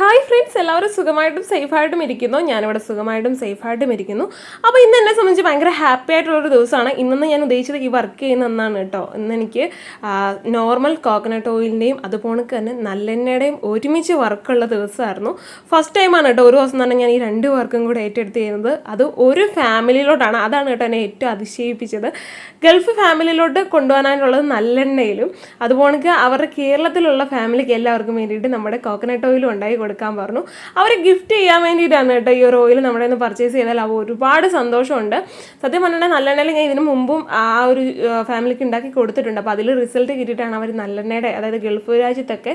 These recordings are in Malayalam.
ഹായ് ഫ്രണ്ട്സ് എല്ലാവരും സുഖമായിട്ടും സേഫായിട്ടും ഇരിക്കുന്നു. ഞാനിവിടെ സുഖമായിട്ടും സേഫായിട്ടും ഇരിക്കുന്നു. അപ്പോൾ ഇന്ന് എന്നെ സംബന്ധിച്ച് ഭയങ്കര ഹാപ്പി ആയിട്ടുള്ളൊരു ദിവസമാണ്. ഇന്നെന്ന് ഞാൻ ഉദ്ദേശിച്ചത് ഈ വർക്ക് ചെയ്യുന്ന ഒന്നാണ് കേട്ടോ. ഇന്ന് എനിക്ക് നോർമൽ കോക്കനട്ട് ഓയിലിന്റെയും അതുപോലെ തന്നെ നല്ലെണ്ണയുടെയും ഒരുമിച്ച് വർക്കുള്ള ദിവസമായിരുന്നു. ഫസ്റ്റ് ടൈമാണ് കേട്ടോ. ഒരു ദിവസം തന്നെ ഞാൻ ഈ രണ്ട് വർക്കും കൂടെ ഏറ്റെടുത്ത് ചെയ്യുന്നത്. അത് ഒരു ഫാമിലിയിലോട്ടാണ് അതാണ് കേട്ടോ എന്നെ ഏറ്റവും അതിശയിപ്പിച്ചത്. ഗൾഫ് ഫാമിലിയിലോട്ട് കൊണ്ടുപോകാനായിട്ടുള്ളത് നല്ലെണ്ണയിലും അതുപോലെ അവരുടെ കേരളത്തിലുള്ള ഫാമിലിക്ക് എല്ലാവർക്കും വേണ്ടിയിട്ട് നമ്മുടെ കോക്കനട്ട് ഓയിലും ഉണ്ടാക്കി കൊടുക്കാൻ പറഞ്ഞു. അവർ ഗിഫ്റ്റ് ചെയ്യാൻ വേണ്ടിയിട്ടാണ് കേട്ടോ ഈ ഒരു ഓയിൽ നമ്മുടെ നിന്ന് പർച്ചേസ് ചെയ്താൽ അവ ഒരുപാട് സന്തോഷമുണ്ട്. സത്യം പറഞ്ഞാൽ നല്ലെണ്ണയിൽ ഞാൻ ഇതിനു മുമ്പും ആ ഒരു ഫാമിലിക്ക് ഉണ്ടാക്കി കൊടുത്തിട്ടുണ്ട്. അപ്പോൾ അതിൽ റിസൾട്ട് കിട്ടിയിട്ടാണ് അവർ നല്ലെണ്ണയുടെ അതായത് ഗൾഫ് രാജ്യത്തൊക്കെ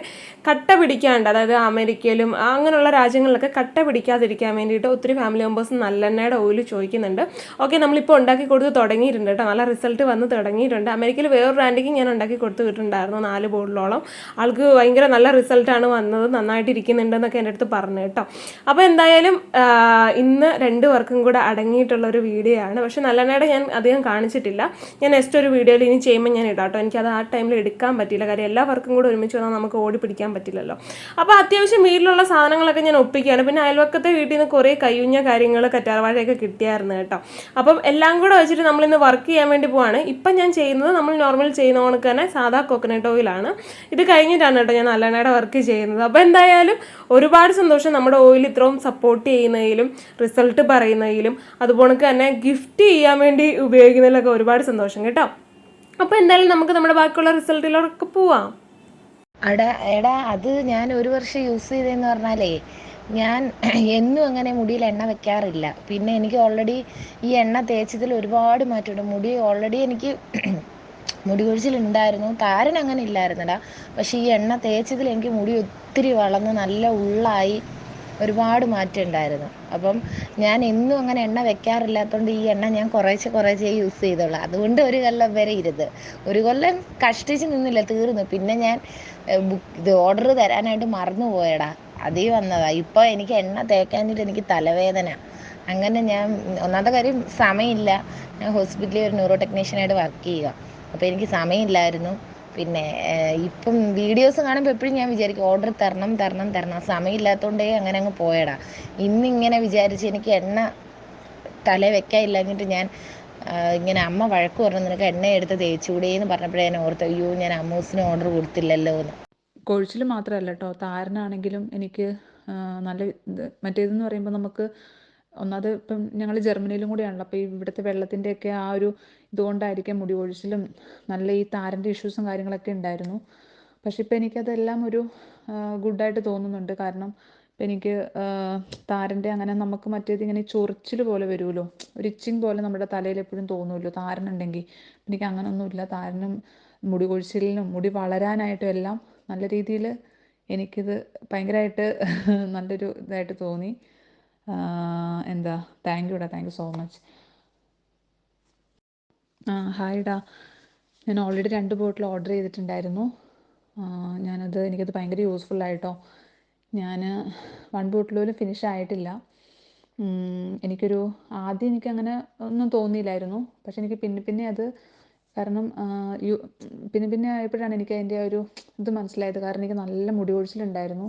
കട്ട പിടിക്കാണ്ട് അതായത് അമേരിക്കയിലും അങ്ങനെയുള്ള രാജ്യങ്ങളിലൊക്കെ കട്ട പിടിക്കാതിരിക്കാൻ വേണ്ടിയിട്ട് ഒത്തിരി ഫാമിലി മെമ്പേഴ്സ് നല്ലെണ്ണയുടെ ഓയിൽ ചോദിക്കുന്നുണ്ട്. ഓക്കെ നമ്മളിപ്പോൾ ഉണ്ടാക്കി കൊടുത്ത് തുടങ്ങിയിട്ടുണ്ട് കേട്ടോ. നല്ല റിസൾട്ട് വന്ന് തുടങ്ങിയിട്ടുണ്ട്. അമേരിക്കയിൽ വേറൊരു ബ്രാൻഡിക്ക് ഞാൻ ഉണ്ടാക്കി കൊടുത്ത് വിട്ടിട്ടുണ്ടായിരുന്നു നാല് ബോട്ടിലോളം. ആൾക്ക് ഭയങ്കര നല്ല റിസൾട്ടാണ് വന്നത്. നന്നായിട്ട് ഇരിക്കുന്നുണ്ടെന്നൊക്കെ എന്റെ അടുത്ത് പറഞ്ഞു കേട്ടോ. അപ്പോൾ എന്തായാലും ഇന്ന് രണ്ട് വർക്കും കൂടെ അടങ്ങിയിട്ടുള്ള ഒരു വീഡിയോ ആണ്. പക്ഷെ നല്ലെണ്ണയുടെ ഞാൻ അധികം കാണിച്ചിട്ടില്ല. ഞാൻ നെക്സ്റ്റ് ഒരു വീഡിയോയിൽ ഇനി ചെയ്യുമ്പോൾ ഞാൻ ഇടാം കേട്ടോ. എനിക്കത് ആ ടൈമിൽ എടുക്കാൻ പറ്റില്ല കാര്യം എല്ലാ വർക്കും കൂടെ ഒരുമിച്ച് വന്നാൽ നമുക്ക് ഓടി പിടിക്കാൻ പറ്റില്ലല്ലോ. അപ്പോൾ അത്യാവശ്യം വീട്ടിലുള്ള സാധനങ്ങളൊക്കെ ഞാൻ ഒപ്പിക്കുകയാണ്. പിന്നെ അയൽവക്കത്തെ വീട്ടിൽ നിന്ന് കുറേ കയ്യുഞ്ഞ കാര്യങ്ങൾ കറ്റാർവാഴയൊക്കെ കിട്ടിയായിരുന്നു കേട്ടോ. അപ്പം എല്ലാം കൂടെ വെച്ചിട്ട് നമ്മളിന്ന് വർക്ക് ചെയ്യാൻ വേണ്ടി പോവാണ്. ഇപ്പം ഞാൻ ചെയ്യുന്നത് നമ്മൾ നോർമൽ ചെയ്യുന്ന കണക്ക് തന്നെ സാധാ കോക്കനട്ട് ഓയിലാണ് ഇത് കഴിഞ്ഞിട്ടാണ് കേട്ടോ ഞാൻ നല്ലെണ്ണയുടെ വർക്ക് ചെയ്യുന്നത്. അപ്പോൾ എന്തായാലും ഒരുപാട് സന്തോഷം നമ്മുടെ ഓയിൽ ഇത്രയും സപ്പോർട്ട് ചെയ്യുന്നതിലും റിസൾട്ട് പറയുന്നതിലും അതുപോലെ തന്നെ ഗിഫ്റ്റ് ചെയ്യാൻ വേണ്ടി ഉപയോഗിക്കുന്നതിലൊക്കെ ഒരുപാട് സന്തോഷം കേട്ടോ. അപ്പോൾ എന്തായാലും നമുക്ക് നമ്മുടെ ബാക്കിയുള്ള റിസൾട്ടിലൊക്കെ പോവാം. അടാ എടാ അത് ഞാൻ ഒരു വർഷം യൂസ് ചെയ്തതെന്ന് പറഞ്ഞാലേ ഞാൻ എന്നും അങ്ങനെ മുടിയിൽ എണ്ണ വെക്കാറില്ല. പിന്നെ എനിക്ക് ഓൾറെഡി ഈ എണ്ണ തേച്ചതിൽ ഒരുപാട് മാറ്റമുണ്ട്. മുടി ഓൾറെഡി എനിക്ക് മുടി കൊഴിച്ചിൽ ഉണ്ടായിരുന്നു താരൻ അങ്ങനെ ഇല്ലായിരുന്നടാ. പക്ഷേ ഈ എണ്ണ തേച്ചതിൽ എനിക്ക് മുടി ഒത്തിരി വളർന്ന് നല്ല ഉള്ളായി ഒരുപാട് മാറ്റം ഉണ്ടായിരുന്നു. അപ്പം ഞാൻ എന്നും അങ്ങനെ എണ്ണ വെക്കാറില്ലാത്തതുകൊണ്ട് ഈ എണ്ണ ഞാൻ കുറേശ്ശെ കുറേശ്ശെ യൂസ് ചെയ്തോളാം. അതുകൊണ്ട് ഒരു കൊല്ലം വരെ ഇരുത് ഒരു കൊല്ലം കഷ്ടിച്ച് നിന്നില്ല തീർന്നു. പിന്നെ ഞാൻ ബുക്ക് ഇത് ഓർഡർ തരാനായിട്ട് മറന്നു പോയടാ അതീ വന്നതാ. ഇപ്പോൾ എനിക്ക് എണ്ണ തേക്കാനായിട്ട് എനിക്ക് തലവേദന. അങ്ങനെ ഞാൻ ഒന്നാമത്തെ കാര്യം സമയമില്ല. ഞാൻ ഹോസ്പിറ്റലിൽ ഒരു ന്യൂറോ ടെക്നീഷ്യനായിട്ട് വർക്ക് ചെയ്യുക. അപ്പോൾ എനിക്ക് സമയമില്ലായിരുന്നു. പിന്നെ ഇപ്പം വീഡിയോസ് കാണുമ്പോൾ എപ്പോഴും ഞാൻ വിചാരിക്കും ഓർഡർ തരണം തരണം തരണം. സമയമില്ലാത്തതുകൊണ്ടേ അങ്ങനെ അങ്ങ് പോയടാ. ഇന്നിങ്ങനെ വിചാരിച്ച് എനിക്ക് എണ്ണ തല വെക്കാനില്ലാഞ്ഞിട്ട് ഞാൻ ആ, ഇങ്ങനെ അമ്മ വഴക്ക് പറഞ്ഞു നിനക്ക് എണ്ണ എടുത്ത് തേച്ചുകൂടെ? എന്ന് പറഞ്ഞപ്പോഴേ ഞാൻ ഓർത്തു അയ്യോ ഞാൻ അമ്മൂസിന് ഓർഡർ കൊടുത്തില്ലല്ലോ എന്ന് കൊഴിച്ചിൽ മാത്രമല്ല കേട്ടോ. താരനാണെങ്കിലും എനിക്ക് നല്ല മറ്റേതെന്ന് പറയുമ്പോൾ നമുക്ക് ഒന്നാമത് ഇപ്പം ഞങ്ങൾ ജർമ്മനിയിലും കൂടിയാണല്ലോ. അപ്പോൾ ഇവിടുത്തെ വെള്ളത്തിന്റെയൊക്കെ ആ ഒരു ഇതുകൊണ്ടായിരിക്കും മുടി കൊഴിച്ചിലും നല്ല ഈ താരന്റെ ഇഷ്യൂസും കാര്യങ്ങളൊക്കെ ഉണ്ടായിരുന്നു. പക്ഷെ ഇപ്പം എനിക്കതെല്ലാം ഒരു ഗുഡായിട്ട് തോന്നുന്നുണ്ട്. കാരണം ഇപ്പം എനിക്ക് താരന്റെ അങ്ങനെ നമുക്ക് മറ്റേത് ഇങ്ങനെ ചൊറിച്ചിൽ പോലെ വരുമല്ലോ. ഒരു ഇച്ചിങ് പോലെ നമ്മുടെ തലയിൽ എപ്പോഴും തോന്നുമല്ലോ താരനുണ്ടെങ്കിൽ. എനിക്ക് അങ്ങനൊന്നുമില്ല. താരനും മുടി കൊഴിച്ചിലിനും മുടി വളരാനായിട്ടും എല്ലാം നല്ല രീതിയിൽ എനിക്കിത് ഭയങ്കരമായിട്ട് നല്ലൊരു ഇതായിട്ട് തോന്നി. എന്താ താങ്ക് യുടാ താങ്ക് യു സോ മച്ച് ഹായ്ഡാ ഞാൻ ഓൾറെഡി രണ്ട് ബോട്ടിൽ ഓർഡർ ചെയ്തിട്ടുണ്ടായിരുന്നു. ഞാനത് എനിക്കത് ഭയങ്കര യൂസ്ഫുൾ ആയിട്ടോ. ഞാൻ വൺ ബോട്ടിൽ പോലും ഫിനിഷ് ആയിട്ടില്ല. എനിക്കൊരു ആദ്യം എനിക്ക് അങ്ങനെ ഒന്നും തോന്നിയില്ലായിരുന്നു. പക്ഷെ എനിക്ക് പിന്നെ പിന്നെ അത് കാരണം യു പിന്നെ പിന്നെ ആയപ്പോഴാണ് എനിക്ക് അതിന്റെ ഒരു ഇത് മനസ്സിലായത്. കാരണം എനിക്ക് നല്ല മുടി കൊഴിച്ചിലുണ്ടായിരുന്നു.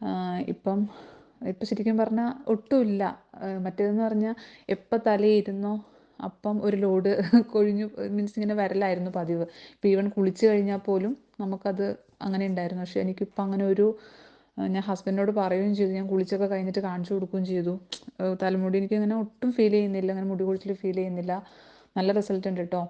ആ, ഇപ്പം ഇപ്പം ശരിക്കും പറഞ്ഞാൽ ഒട്ടുമില്ല മറ്റേതെന്ന് പറഞ്ഞാൽ എപ്പം തലയിരുന്നോ അപ്പം ഒരു ലോഡ് കൊഴിഞ്ഞു മീൻസ് ഇങ്ങനെ വരലായിരുന്നു പതിവ്. ഇപ്പം ഈവൻ കുളിച്ച് കഴിഞ്ഞാൽ പോലും നമുക്കത് അങ്ങനെ ഉണ്ടായിരുന്നു പക്ഷേ എനിക്കിപ്പം അങ്ങനെ ഒരു ഞാൻ ഹസ്ബൻഡിനോട് പറയുകയും ചെയ്തു. ഞാൻ കുളിച്ചൊക്കെ കഴിഞ്ഞിട്ട് കാണിച്ചു കൊടുക്കുകയും ചെയ്തു. തലമുടി എനിക്ക് ഇങ്ങനെ ഒട്ടും ഫീൽ ചെയ്യുന്നില്ല. അങ്ങനെ മുടി കൊഴിച്ചിൽ ഫീൽ ചെയ്യുന്നില്ല. നല്ല റിസൾട്ട് ഉണ്ട് കേട്ടോ